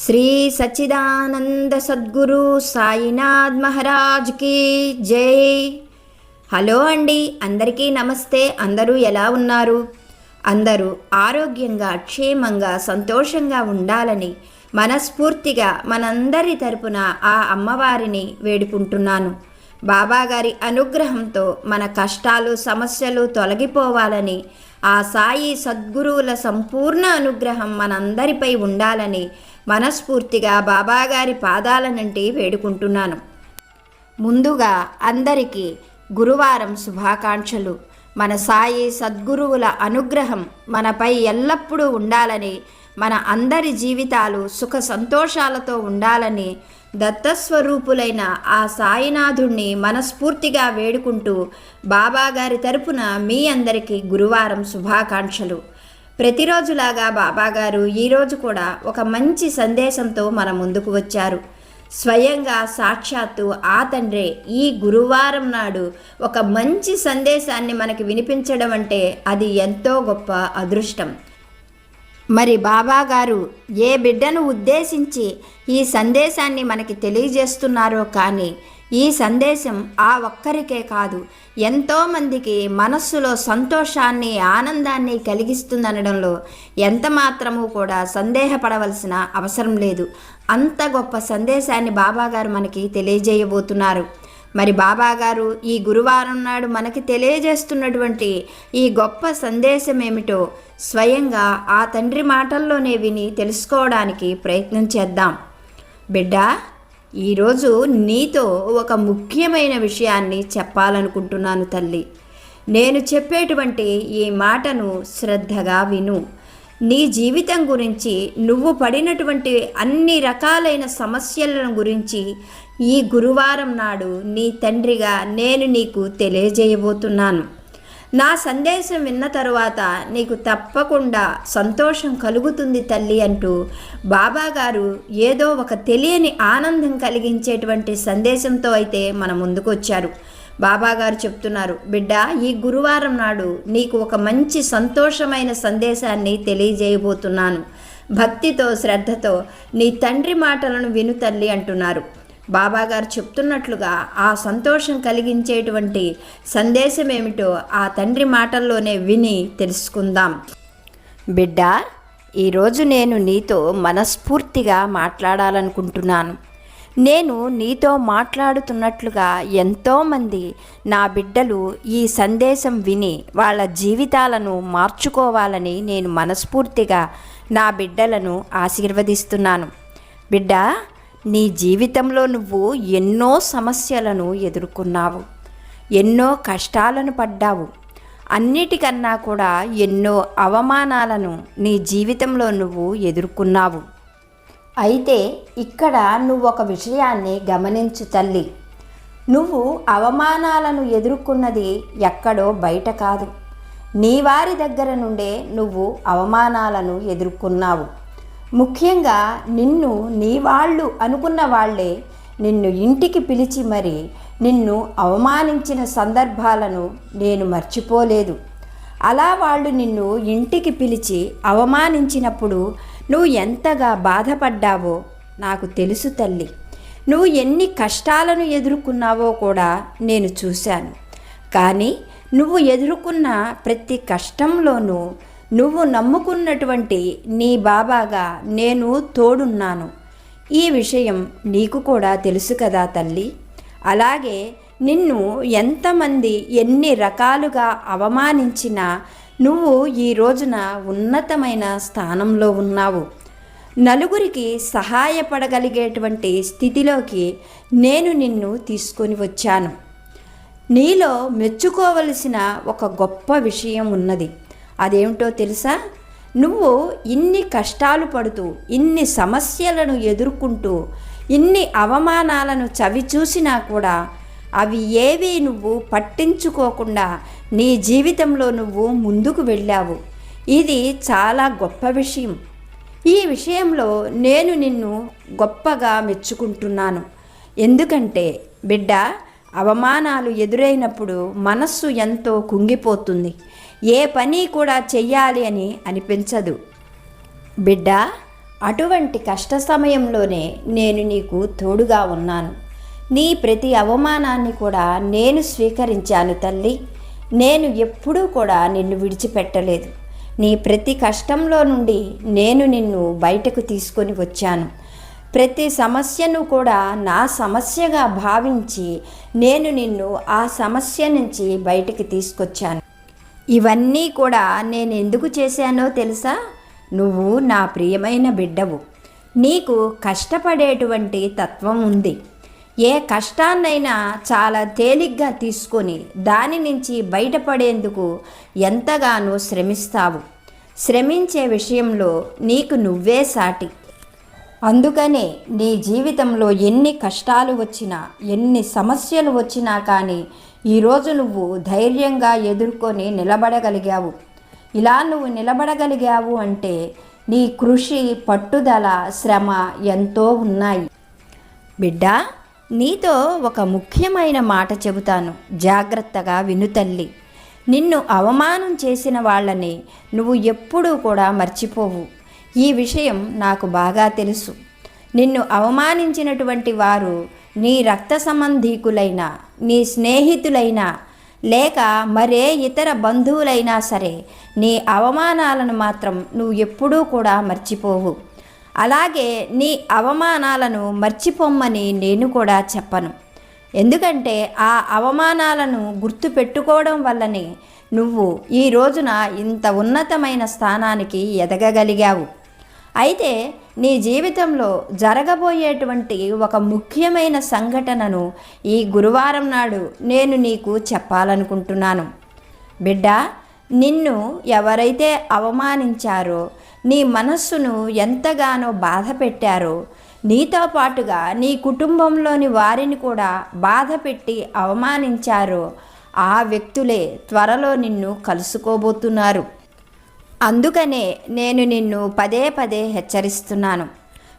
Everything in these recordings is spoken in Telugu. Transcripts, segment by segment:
శ్రీ సచ్చిదానంద సద్గురు సాయినాథ్ మహారాజ్కి జై. హలో అండి అందరికీ నమస్తే. అందరూ ఎలా ఉన్నారు? అందరూ ఆరోగ్యంగా క్షేమంగా సంతోషంగా ఉండాలని మనస్ఫూర్తిగా మనందరి తరపున ఆ అమ్మవారిని వేడుకుంటున్నాను. బాబాగారి అనుగ్రహంతో మన కష్టాలు సమస్యలు తొలగిపోవాలని ఆ సాయి సద్గురువుల సంపూర్ణ అనుగ్రహం మనందరిపై ఉండాలని మనస్ఫూర్తిగా బాబాగారి పాదాల నుండి వేడుకుంటున్నాను. ముందుగా అందరికీ గురువారం శుభాకాంక్షలు. మన సాయి సద్గురువుల అనుగ్రహం మనపై ఎల్లప్పుడూ ఉండాలని మన అందరి జీవితాలు సుఖ సంతోషాలతో ఉండాలని దత్తస్వరూపులైన ఆ సాయినాథుణ్ణి మనస్ఫూర్తిగా వేడుకుంటూ బాబాగారి తరపున మీ అందరికీ గురువారం శుభాకాంక్షలు. ప్రతిరోజులాగా బాబాగారు ఈరోజు కూడా ఒక మంచి సందేశంతో మన ముందుకు వచ్చారు. స్వయంగా సాక్షాత్తు ఆ తండ్రే ఈ గురువారం నాడు ఒక మంచి సందేశాన్ని మనకి వినిపించడం అంటే అది ఎంతో గొప్ప అదృష్టం. మరి బాబాగారు ఏ బిడ్డను ఉద్దేశించి ఈ సందేశాన్ని మనకి తెలియజేస్తున్నారో కానీ ఈ సందేశం ఆ ఒక్కరికే కాదు ఎంతోమందికి మనస్సులో సంతోషాన్ని ఆనందాన్ని కలిగిస్తుందనడంలో ఎంత మాత్రము కూడా సందేహపడవలసిన అవసరం లేదు. అంత గొప్ప సందేశాన్ని బాబాగారు మనకి తెలియజేయబోతున్నారు. మరి బాబాగారు ఈ గురువారం నాడు మనకి తెలియజేస్తున్నటువంటి ఈ గొప్ప సందేశం ఏమిటో స్వయంగా ఆ తండ్రి మాటల్లోనే విని తెలుసుకోవడానికి ప్రయత్నం చేద్దాం. బిడ్డా ఈరోజు నీతో ఒక ముఖ్యమైన విషయాన్ని చెప్పాలనుకుంటున్నాను తల్లి. నేను చెప్పేటువంటి ఈ మాటను శ్రద్ధగా విను. నీ జీవితం గురించి నువ్వు పడినటువంటి అన్ని రకాలైన సమస్యలను గురించి ఈ గురువారం నాడు నీ తండ్రిగా నేను నీకు తెలియజేయబోతున్నాను. నా సందేశం విన్న తరువాత నీకు తప్పకుండా సంతోషం కలుగుతుంది తల్లి అంటూ బాబాగారు ఏదో ఒక తెలియని ఆనందం కలిగించేటువంటి సందేశంతో అయితే మన ముందుకు వచ్చారు బాబాగారు చెప్తున్నారు బిడ్డ ఈ గురువారం నాడు నీకు ఒక మంచి సంతోషమైన సందేశాన్ని తెలియజేయబోతున్నాను. భక్తితో శ్రద్ధతో నీ తండ్రి మాటలను విను తల్లి అంటున్నారు. బాబాగారు చెప్తున్నట్లుగా ఆ సంతోషం కలిగించేటువంటి సందేశం ఏమిటో ఆ తండ్రి మాటల్లోనే విని తెలుసుకుందాం. బిడ్డ ఈరోజు నేను నీతో మనస్ఫూర్తిగా మాట్లాడాలనుకుంటున్నాను. నేను నీతో మాట్లాడుతున్నట్లుగా ఎంతోమంది నా బిడ్డలు ఈ సందేశం విని వాళ్ళ జీవితాలను మార్చుకోవాలని నేను మనస్ఫూర్తిగా నా బిడ్డలను ఆశీర్వదిస్తున్నాను. బిడ్డ నీ జీవితంలో నువ్వు ఎన్నో సమస్యలను ఎదుర్కొన్నావు ఎన్నో కష్టాలను పడ్డావు. అన్నిటికన్నా కూడా ఎన్నో అవమానాలను నీ జీవితంలో నువ్వు ఎదుర్కొన్నావు. అయితే ఇక్కడ నువ్వు ఒక విషయాన్ని గమనించు తల్లి. నువ్వు అవమానాలను ఎదుర్కొన్నది ఎక్కడో బయట కాదు. నీ వారి దగ్గర నుండే నువ్వు అవమానాలను ఎదుర్కొన్నావు. ముఖ్యంగా నిన్ను నీ వాళ్ళు అనుకున్న వాళ్ళే నిన్ను ఇంటికి పిలిచి మరి నిన్ను అవమానించిన సందర్భాలను నేను మర్చిపోలేదు. అలా వాళ్ళు నిన్ను ఇంటికి పిలిచి అవమానించినప్పుడు నువ్వు ఎంతగా బాధపడ్డావో నాకు తెలుసు తల్లి. నువ్వు ఎన్ని కష్టాలను ఎదుర్కొన్నావో కూడా నేను చూశాను. కానీ నువ్వు ఎదుర్కొన్న ప్రతి కష్టంలోనూ నువ్వు నమ్ముకున్నటువంటి నీ బాబాగా నేను తోడున్నాను. ఈ విషయం నీకు కూడా తెలుసు కదా తల్లి. అలాగే నిన్ను ఎంతమంది ఎన్ని రకాలుగా అవమానించినా నువ్వు ఈ రోజున ఉన్నతమైన స్థానంలో ఉన్నావు. నలుగురికి సహాయపడగలిగేటువంటి స్థితిలోకి నేను నిన్ను తీసుకొని వచ్చాను. నీలో మెచ్చుకోవలసిన ఒక గొప్ప విషయం ఉన్నది. అదేమిటో తెలుసా? నువ్వు ఇన్ని కష్టాలు పడుతూ ఇన్ని సమస్యలను ఎదుర్కొంటూ ఇన్ని అవమానాలను చవి చూసినా కూడా అవి ఏవి నువ్వు పట్టించుకోకుండా నీ జీవితంలో నువ్వు ముందుకు వెళ్ళావు. ఇది చాలా గొప్ప విషయం. ఈ విషయంలో నేను నిన్ను గొప్పగా మెచ్చుకుంటున్నాను. ఎందుకంటే బిడ్డ అవమానాలు ఎదురైనప్పుడు మనస్సు ఎంతో కుంగిపోతుంది. ఏ పని కూడా చెయ్యాలి అని అనిపించదు. బిడ్డ అటువంటి కష్ట సమయంలోనే నేను నీకు తోడుగా ఉన్నాను. నీ ప్రతి అవమానాన్ని కూడా నేను స్వీకరించాను తల్లి. నేను ఎప్పుడూ కూడా నిన్ను విడిచిపెట్టలేదు. నీ ప్రతి కష్టంలో నుండి నేను నిన్ను బయటకు తీసుకొని వచ్చాను. ప్రతి సమస్యను కూడా నా సమస్యగా భావించి నేను నిన్ను ఆ సమస్య నుంచి బయటికి తీసుకొచ్చాను. ఇవన్నీ కూడా నేను ఎందుకు చేశానో తెలుసా? నువ్వు నా ప్రియమైన బిడ్డవు. నీకు కష్టపడేటువంటి తత్వం ఉంది. ఏ కష్టాన్నైనా చాలా తేలిగ్గా తీసుకొని దాని నుంచి బయటపడేందుకు ఎంతగానో శ్రమిస్తావు. శ్రమించే విషయంలో నీకు నువ్వే సాటి. అందుకనే నీ జీవితంలో ఎన్ని కష్టాలు వచ్చినా ఎన్ని సమస్యలు వచ్చినా కానీ ఈరోజు నువ్వు ధైర్యంగా ఎదుర్కొని నిలబడగలిగావు. ఇలా నువ్వు నిలబడగలిగావు అంటే నీ కృషి పట్టుదల శ్రమ ఎంతో ఉన్నాయి. బిడ్డా నీతో ఒక ముఖ్యమైన మాట చెబుతాను. జాగ్రత్తగా విను తల్లి. నిన్ను అవమానం చేసిన వాళ్ళని నువ్వు ఎప్పుడూ కూడా మర్చిపోవు. ఈ విషయం నాకు బాగా తెలుసు. నిన్ను అవమానించినటువంటి వారు నీ రక్త సంబంధీకులైన నీ స్నేహితులైనా లేక మరే ఇతర బంధువులైనా సరే నీ అవమానాలను మాత్రం నువ్వు ఎప్పుడూ కూడా మర్చిపోవు. అలాగే నీ అవమానాలను మర్చిపోమ్మని నేను కూడా చెప్పను. ఎందుకంటే ఆ అవమానాలను గుర్తు పెట్టుకోవడం వల్లనే నువ్వు ఈ రోజున ఇంత ఉన్నతమైన స్థానానికి ఎదగగలిగావు. అయితే నీ జీవితంలో జరగబోయేటువంటి ఒక ముఖ్యమైన సంఘటనను ఈ గురువారం నాడు నేను నీకు చెప్పాలనుకుంటున్నాను. బిడ్డ నిన్ను ఎవరైతే అవమానించారో నీ మనస్సును ఎంతగానో బాధ పెట్టారో నీతో పాటుగా నీ కుటుంబంలోని వారిని కూడా బాధ పెట్టి అవమానించారో ఆ వ్యక్తులే త్వరలో నిన్ను కలుసుకోబోతున్నారు. అందుకనే నేను నిన్ను పదే పదే హెచ్చరిస్తున్నాను.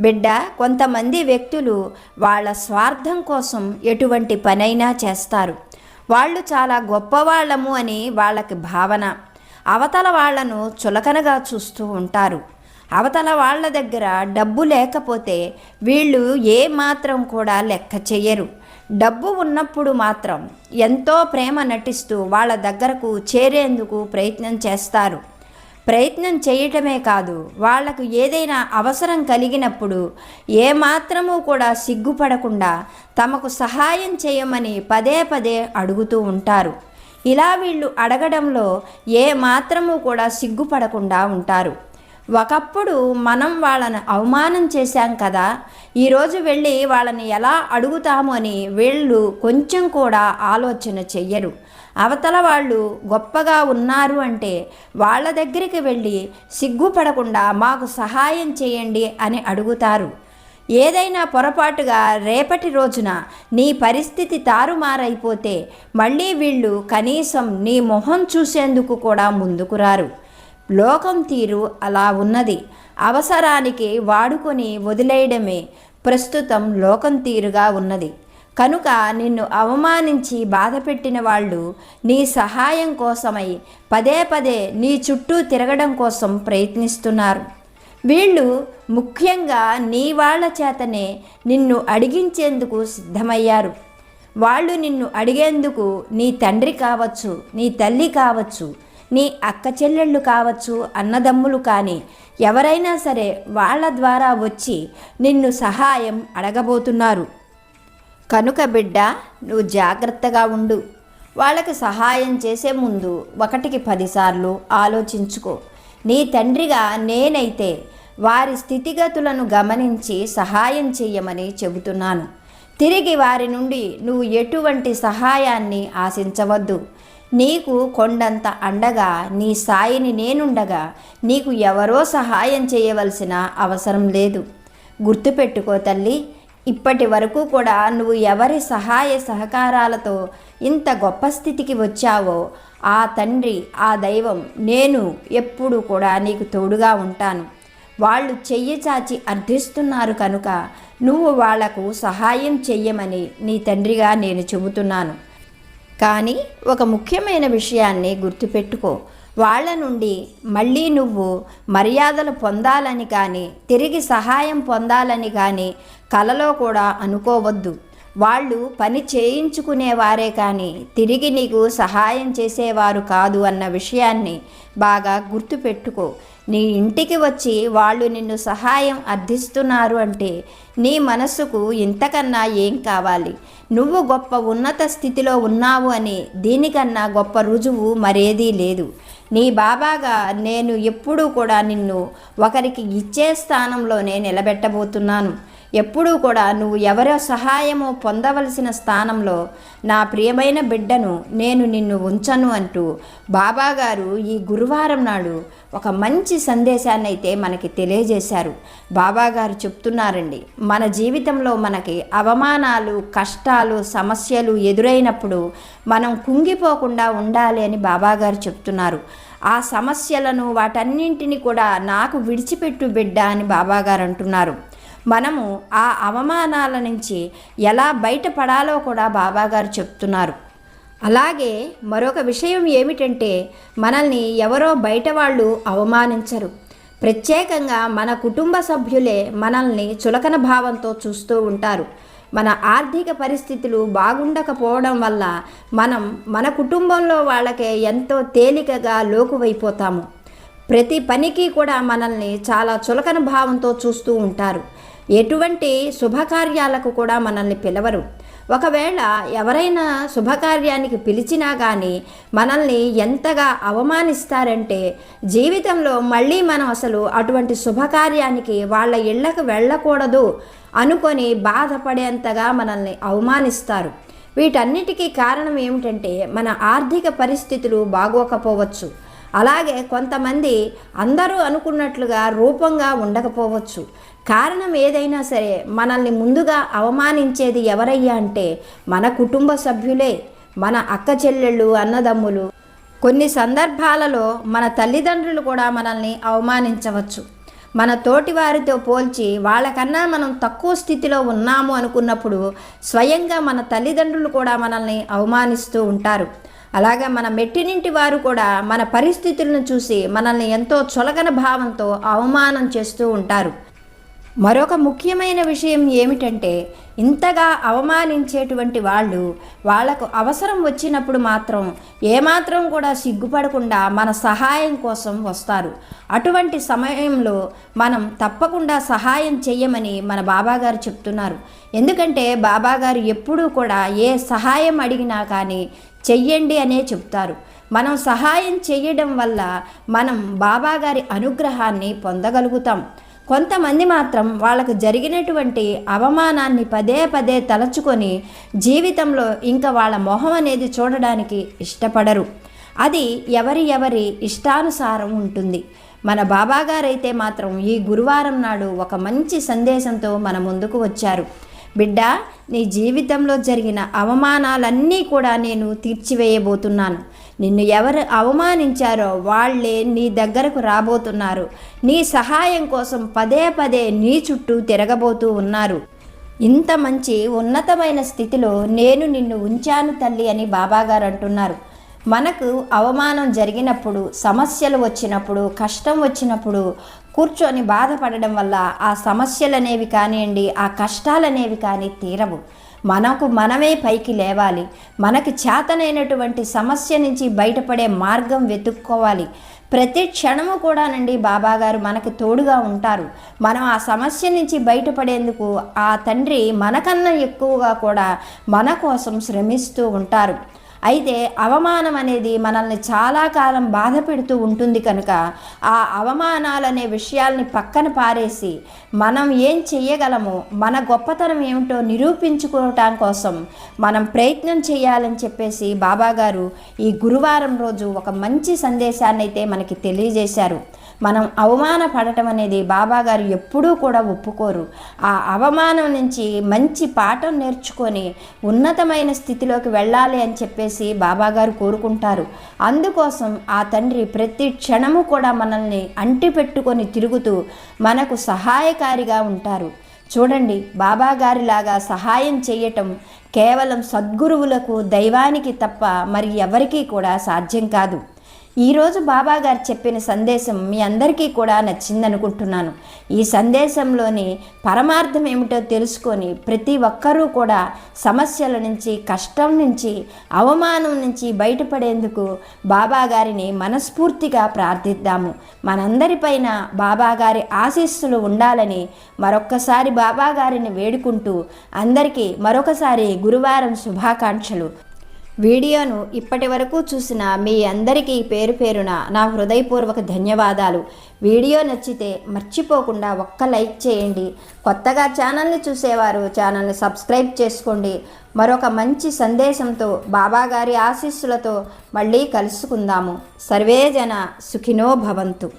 బిడ్డ కొంతమంది వ్యక్తులు వాళ్ళ స్వార్థం కోసం ఎటువంటి పనైనా చేస్తారు. వాళ్ళు చాలా గొప్పవాళ్ళము అని వాళ్ళకి భావన. అవతల వాళ్ళను చులకనగా చూస్తూ ఉంటారు. అవతల వాళ్ళ దగ్గర డబ్బు లేకపోతే వీళ్ళు ఏ మాత్రం కూడా లెక్క చెయ్యరు. డబ్బు ఉన్నప్పుడు మాత్రం ఎంతో ప్రేమ నటిస్తూ వాళ్ళ దగ్గరకు చేరేందుకు ప్రయత్నం చేస్తారు. ప్రయత్నం చేయటమే కాదు వాళ్ళకు ఏదైనా అవసరం కలిగినప్పుడు ఏమాత్రము కూడా సిగ్గుపడకుండా తమకు సహాయం చేయమని పదే పదే అడుగుతూ ఉంటారు. ఇలా వీళ్ళు అడగడంలో ఏ మాత్రము కూడా సిగ్గుపడకుండా ఉంటారు. ఒకప్పుడు మనం వాళ్ళని అవమానం చేశాం కదా ఈరోజు వెళ్ళి వాళ్ళని ఎలా అడుగుతాము అని వీళ్ళు కొంచెం కూడా ఆలోచన చెయ్యరు. అవతల వాళ్ళు గొప్పగా ఉన్నారు అంటే వాళ్ళ దగ్గరికి వెళ్ళి సిగ్గుపడకుండా మాకు సహాయం చేయండి అని అడుగుతారు. ఏదైనా పొరపాటుగా రేపటి రోజున నీ పరిస్థితి తారుమారైపోతే మళ్ళీ వీళ్ళు కనీసం నీ మొహం చూసేందుకు కూడా ముందుకు రారు. లోకం తీరు అలా ఉన్నది. అవసరానికి వాడుకొని వదిలేయడమే ప్రస్తుతం లోకం తీరుగా ఉన్నది. కనుక నిన్ను అవమానించి బాధపెట్టిన వాళ్ళు నీ సహాయం కోసమై పదే పదే నీ చుట్టూ తిరగడం కోసం ప్రయత్నిస్తున్నారు. వీళ్ళు ముఖ్యంగా నీ వాళ్ళ చేతనే నిన్ను అడిగించేందుకు సిద్ధమయ్యారు. వాళ్ళు నిన్ను అడిగేందుకు నీ తండ్రి కావచ్చు నీ తల్లి కావచ్చు నీ అక్క చెల్లెళ్ళు కావచ్చు అన్నదమ్ములు కానీ ఎవరైనా సరే వాళ్ళ ద్వారా వచ్చి నిన్ను సహాయం అడగబోతున్నారు. కనుక బిడ్డ నువ్వు జాగ్రత్తగా ఉండు. వాళ్ళకి సహాయం చేసే ముందు ఒకటికి పదిసార్లు ఆలోచించుకో. నీ తండ్రిగా నేనైతే వారి స్థితిగతులను గమనించి సహాయం చేయమని చెబుతున్నాను. తిరిగి వారి నుండి నువ్వు ఎటువంటి సహాయాన్ని ఆశించవద్దు. నీకు కొండంత అండగా నీ సాయిని నేనుండగా నీకు ఎవరో సహాయం చేయవలసిన అవసరం లేదు. గుర్తుపెట్టుకో తల్లి ఇప్పటి వరకు కూడా నువ్వు ఎవరి సహాయ సహకారాలతో ఇంత గొప్ప స్థితికి వచ్చావో ఆ తండ్రి ఆ దైవం నేను ఎప్పుడు కూడా నీకు తోడుగా ఉంటాను. వాళ్ళు చెయ్యి చాచి అర్థిస్తున్నారు కనుక నువ్వు వాళ్ళకు సహాయం చెయ్యమని నీ తండ్రిగా నేను చెబుతున్నాను. కానీ ఒక ముఖ్యమైన విషయాన్ని గుర్తుపెట్టుకో. వాళ్ళ నుండి మళ్ళీ నువ్వు మర్యాదలు పొందాలని కానీ తిరిగి సహాయం పొందాలని కానీ కలలో కూడా అనుకోవద్దు. వాళ్ళు పని చేయించుకునేవారే కానీ తిరిగి నీకు సహాయం చేసేవారు కాదు అన్న విషయాన్ని బాగా గుర్తుపెట్టుకో. నీ ఇంటికి వచ్చి వాళ్ళు నిన్ను సహాయం అర్థిస్తున్నారు అంటే నీ మనస్సుకు ఇంతకన్నా ఏం కావాలి? నువ్వు గొప్ప ఉన్నత స్థితిలో ఉన్నావు అని దీనికన్నా గొప్ప రుజువు మరేదీ లేదు. నీ బాబాగా నేను ఎప్పుడూ కూడా నిన్ను ఒకరికి ఇచ్చే స్థానంలోనే నిలబెట్టబోతున్నాను. ఎప్పుడూ కూడా నువ్వు ఎవరో సహాయము పొందవలసిన స్థానంలో నా ప్రియమైన బిడ్డను నేను నిన్ను ఉంచను అంటూ బాబాగారు ఈ గురువారం నాడు ఒక మంచి సందేశాన్ని అయితే మనకి తెలియజేశారు. బాబాగారు చెప్తున్నారండి మన జీవితంలో మనకి అవమానాలు కష్టాలు సమస్యలు ఎదురైనప్పుడు మనం కుంగిపోకుండా ఉండాలి అని బాబాగారు చెప్తున్నారు. ఆ సమస్యలను వాటన్నింటిని కూడా నాకు విడిచిపెట్టు బిడ్డ అని బాబాగారు అంటున్నారు. మనము ఆ అవమానాల నుంచి ఎలా బయటపడాలో కూడా బాబాగారు చెప్తున్నారు. అలాగే మరొక విషయం ఏమిటంటే మనల్ని ఎవరో బయట వాళ్ళు అవమానించరు. ప్రత్యేకంగా మన కుటుంబ సభ్యులే మనల్ని చులకన భావంతో చూస్తూ ఉంటారు. మన ఆర్థిక పరిస్థితులు బాగుండకపోవడం వల్ల మనం మన కుటుంబంలో వాళ్ళకే ఎంతో తేలికగా లోకువైపోతాము. ప్రతి పనికి కూడా మనల్ని చాలా చులకన భావంతో చూస్తూ ఉంటారు. ఎటువంటి శుభకార్యాలకు కూడా మనల్ని పిలవరు. ఒకవేళ ఎవరైనా శుభకార్యానికి పిలిచినా కానీ మనల్ని ఎంతగా అవమానిస్తారంటే జీవితంలో మళ్ళీ మనం అసలు అటువంటి శుభకార్యానికి వాళ్ళ ఇళ్ళకు వెళ్ళకూడదు అనుకొని బాధపడేంతగా మనల్ని అవమానిస్తారు. వీటన్నిటికీ కారణం ఏమిటంటే మన ఆర్థిక పరిస్థితులు బాగోకపోవచ్చు. అలాగే కొంతమంది అందరూ అనుకున్నట్లుగా రూపంగా ఉండకపోవచ్చు. కారణం ఏదైనా సరే మనల్ని ముందుగా అవమానించేది ఎవరయ్యా అంటే మన కుటుంబ సభ్యులే మన అక్క చెల్లెళ్ళు అన్నదమ్ములు. కొన్ని సందర్భాలలో మన తల్లిదండ్రులు కూడా మనల్ని అవమానించవచ్చు. మన తోటి వారితో పోల్చి వాళ్ళకన్నా మనం తక్కువ స్థితిలో ఉన్నాము అనుకున్నప్పుడు స్వయంగా మన తల్లిదండ్రులు కూడా మనల్ని అవమానిస్తూ ఉంటారు. అలాగే మన మెట్టినింటి వారు కూడా మన పరిస్థితులను చూసి మనల్ని ఎంతో చులకన భావంతో అవమానం చేస్తూ ఉంటారు. మరొక ముఖ్యమైన విషయం ఏమిటంటే ఇంతగా అవమానించేటువంటి వాళ్ళు వాళ్ళకు అవసరం వచ్చినప్పుడు మాత్రం ఏమాత్రం కూడా సిగ్గుపడకుండా మన సహాయం కోసం వస్తారు. అటువంటి సమయంలో మనం తప్పకుండా సహాయం చెయ్యమని మన బాబాగారు చెప్తున్నారు. ఎందుకంటే బాబాగారు ఎప్పుడూ కూడా ఏ సహాయం అడిగినా కానీ చెయ్యండి అనే చెప్తారు. మనం సహాయం చేయడం వల్ల మనం బాబాగారి అనుగ్రహాన్ని పొందగలుగుతాం. కొంతమంది మాత్రం వాళ్ళకు జరిగినటువంటి అవమానాన్ని పదే పదే తలచుకొని జీవితంలో ఇంకా వాళ్ళ మొహం అనేది చూడడానికి ఇష్టపడరు. అది ఎవరి ఎవరి ఇష్టానుసారం ఉంటుంది. మన బాబాగారైతే మాత్రం ఈ గురువారం నాడు ఒక మంచి సందేశంతో మన ముందుకు వచ్చారు. బిడ్డ నీ జీవితంలో జరిగిన అవమానాలన్నీ కూడా నేను తీర్చివేయబోతున్నాను. నిన్ను ఎవరు అవమానించారో వాళ్ళే నీ దగ్గరకు రాబోతున్నారు. నీ సహాయం కోసం పదే పదే నీ చుట్టూ తిరగబోతూ ఉన్నారు. ఇంత మంచి ఉన్నతమైన స్థితిలో నేను నిన్ను ఉంచాను తల్లి అని బాబాగారు అంటున్నారు. మనకు అవమానం జరిగినప్పుడు సమస్యలు వచ్చినప్పుడు కష్టం వచ్చినప్పుడు కూర్చొని బాధపడడం వల్ల ఆ సమస్యలు అనేవి కానివ్వండి ఆ కష్టాలు అనేవి కానీ తీరవు. మనకు మనమే పైకి లేవాలి. మనకి చేతనైనటువంటి సమస్య నుంచి బయటపడే మార్గం వెతుక్కోవాలి. ప్రతి క్షణము కూడానండి బాబాగారు మనకు తోడుగా ఉంటారు. మనం ఆ సమస్య నుంచి బయటపడేందుకు ఆ తండ్రి మనకన్నా ఎక్కువగా కూడా మన కోసం శ్రమిస్తూ ఉంటారు. అయితే అవమానం అనేది మనల్ని చాలా కాలం బాధ పెడుతూ ఉంటుంది కనుక ఆ అవమానాలు అనే విషయాల్ని పక్కన పారేసి మనం ఏం చెయ్యగలమో మన గొప్పతనం ఏమిటో నిరూపించుకోవటం కోసం మనం ప్రయత్నం చేయాలని చెప్పేసి బాబాగారు ఈ గురువారం రోజు ఒక మంచి సందేశాన్ని అయితే మనకి తెలియజేశారు. మనం అవమానపడటం అనేది బాబాగారు ఎప్పుడూ కూడా ఒప్పుకోరు. ఆ అవమానం నుంచి మంచి పాఠం నేర్చుకొని ఉన్నతమైన స్థితిలోకి వెళ్ళాలి అని చెప్పేసి బాబాగారు కోరుకుంటారు. అందుకోసం ఆ తండ్రి ప్రతి క్షణము కూడా మనల్ని అంటి పెట్టుకొని తిరుగుతూ మనకు సహాయకారిగా ఉంటారు. చూడండి బాబాగారిలాగా సహాయం చేయటం కేవలం సద్గురువులకు దైవానికి తప్ప మరి ఎవరికీ కూడా సాధ్యం కాదు. ఈరోజు బాబా గారు చెప్పిన సందేశం మీ అందరికీ కూడా నచ్చిందనుకుంటున్నాను. ఈ సందేశంలోని పరమార్థం ఏమిటో తెలుసుకొని ప్రతి ఒక్కరూ కూడా సమస్యల నుంచి కష్టం నుంచి అవమానం నుంచి బయటపడేందుకు బాబా గారిని మనస్ఫూర్తిగా ప్రార్థిద్దాము. మనందరిపైన బాబా గారి ఆశీస్సులు ఉండాలని మరొక్కసారి బాబా గారిని వేడుకుంటూ అందరికీ మరొకసారి గురువారం శుభాకాంక్షలు. వీడియోను ఇప్పటి వరకు చూసిన మీ అందరికీ పేరు పేరున నా హృదయపూర్వక ధన్యవాదాలు. వీడియో నచ్చితే మర్చిపోకుండా ఒక్క లైక్ చేయండి. కొత్తగా ఛానల్ని చూసేవారు ఛానల్ని సబ్స్క్రైబ్ చేసుకోండి. మరొక మంచి సందేశంతో బాబాగారి ఆశీస్సులతో మళ్ళీ కలుసుకుందాము. సర్వేజన సుఖినో భవంతు.